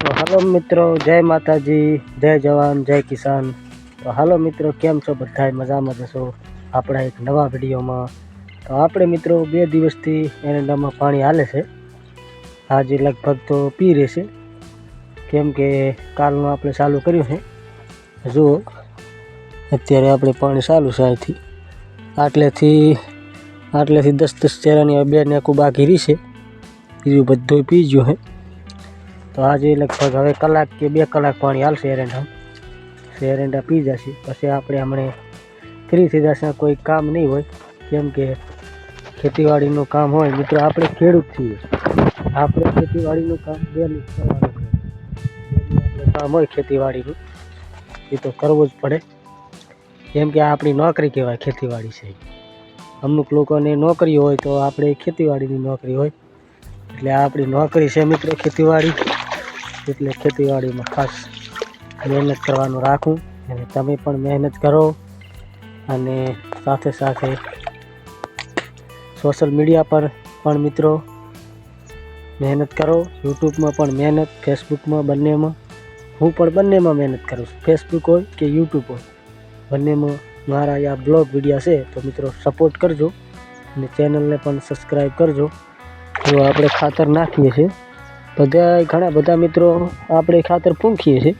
તો હાલો મિત્રો, જય માતાજી, જય જવાન, જય કિસાન. તો હાલો મિત્રો, કેમ છો બધા મજામાં જશો આપણા એક નવા વિડીયોમાં. તો આપણે મિત્રો બે દિવસથી એરંડામાં પાણી હાલે છે. આજે લગભગ તો પી રહેશે. કેમ કે કાલનું આપણે ચાલુ કર્યું છે. જુઓ, અત્યારે આપણે પાણી ચાલુ છે અહીંથી. આટલેથી આટલેથી દસ દસ ચેરાની બે નેકું બાકી રહી છે. બીજું બધું પી ગયું છે. તો આજે લગભગ હવે કલાક કે બે કલાક પાણી હાલશે એરંડા એરંડા પી જશે. પછી આપણે હમણાં ફ્રી થઈ જશે કોઈ કામ નહીં હોય. કેમ કે ખેતીવાડીનું કામ હોય. મિત્રો, આપણે ખેડૂત છીએ. આપણે ખેતીવાડીનું કામ ડેલી કરવાનું કામ હોય ખેતીવાડીનું. એ તો કરવું જ પડે. કેમ કે આપણી નોકરી કહેવાય, ખેતીવાડી છે. અમુક લોકોને નોકરી હોય તો આપણે ખેતીવાડીની નોકરી હોય. એટલે આપણી નોકરી છે, મિત્રો, ખેતીવાડી. એટલે ખેતીવાડીમાં ખાસ મહેનત કરવાનું રાખું. અને તમે પણ મહેનત કરો અને સાથે સાથે સોશિયલ મીડિયા પર પણ મિત્રો મહેનત કરો. યુટ્યુબમાં પણ મહેનત, ફેસબુકમાં બંનેમાં. હું પણ બંનેમાં મહેનત કરું છું. ફેસબુક હોય કે યુટ્યુબ હોય, બંનેમાં મારા આ બ્લોગ વિડીયા છે તો મિત્રો સપોર્ટ કરજો અને ચેનલને પણ સબસ્ક્રાઈબ કરજો. જો આપણે ખાતર નાખીએ છીએ બધા, ઘણા બધા મિત્રો આપણે ખાતર પૂંખીએ છીએ.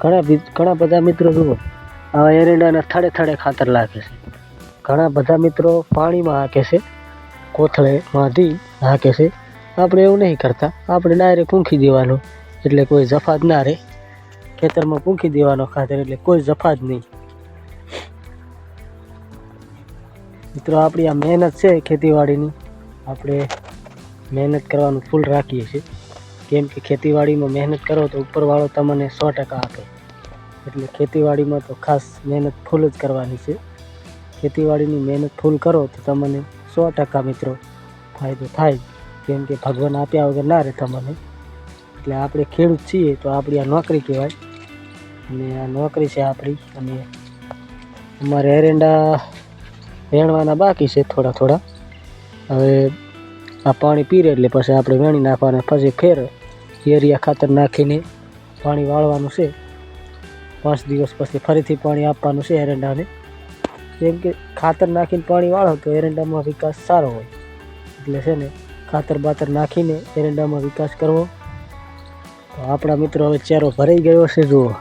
ઘણા ઘણા બધા મિત્રો જુઓ, આ એરંડાના થડે થડે ખાતર લાગે છે. ઘણા બધા મિત્રો પાણીમાં હાકે છે, કોથળે માંથી હાકે છે. આપણે એવું નહીં કરતા, આપણે ડાયરેક્ટ પૂંખી દેવાનું, એટલે કોઈ જફા જ ના રહે. ખેતરમાં પૂંખી દેવાનો ખાતર, એટલે કોઈ જફા જ નહીં. મિત્રો, આપણી આ મહેનત છે ખેતીવાડીની. આપણે મહેનત કરવાનું ફૂલ રાખીએ છીએ. કેમ કે ખેતીવાડીમાં મહેનત કરો તો ઉપરવાળો તમને સો ટકા આપે. એટલે ખેતીવાડીમાં તો ખાસ મહેનત ફૂલ જ કરવાની છે. ખેતીવાડીની મહેનત ફૂલ કરો તો તમને સો ટકા મિત્રો ફાયદો થાય. કેમ કે ભગવાન આપ્યા વગર ના રહે તમને. એટલે આપણે ખેડૂત છીએ તો આપણી આ નોકરી કહેવાય. અને આ નોકરી છે આપણી અને અમારે એરંડા વેણવાના બાકી છે થોડા થોડા. હવે આ પાણી પીરે એટલે પછી આપણે વેણી નાખવાના. પછી ફેર યુરિયા ખાતર નાખીને પાણી વાળવાનું છે. પાંચ દિવસ પછી ફરીથી પાણી આપવાનું છે એરંડાને. જેમ કે ખાતર નાખીને પાણી વાળો તો એરંડામાં વિકાસ સારો હોય. એટલે છે ને ખાતર બાતર નાખીને એરંડામાં વિકાસ કરવો. તો આપણા મિત્રો હવે ચેરો ભરાઈ ગયો છે, જુઓ.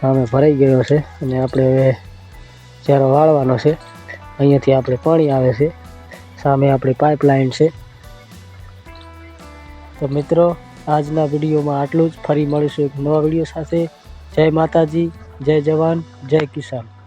સામે ભરાઈ ગયો છે અને આપણે હવે ચેરો વાળવાનો છે. અહીંયાથી આપણે પાણી આવે છે. સામે આપણી પાઇપલાઇન છે. તો મિત્રો, આજના વિડીયોમાં આટલું જ. ફરી મળીશું એક નવા વીડિયો સાથે. જય માતાજી, જય જવાન, જય કિસાન.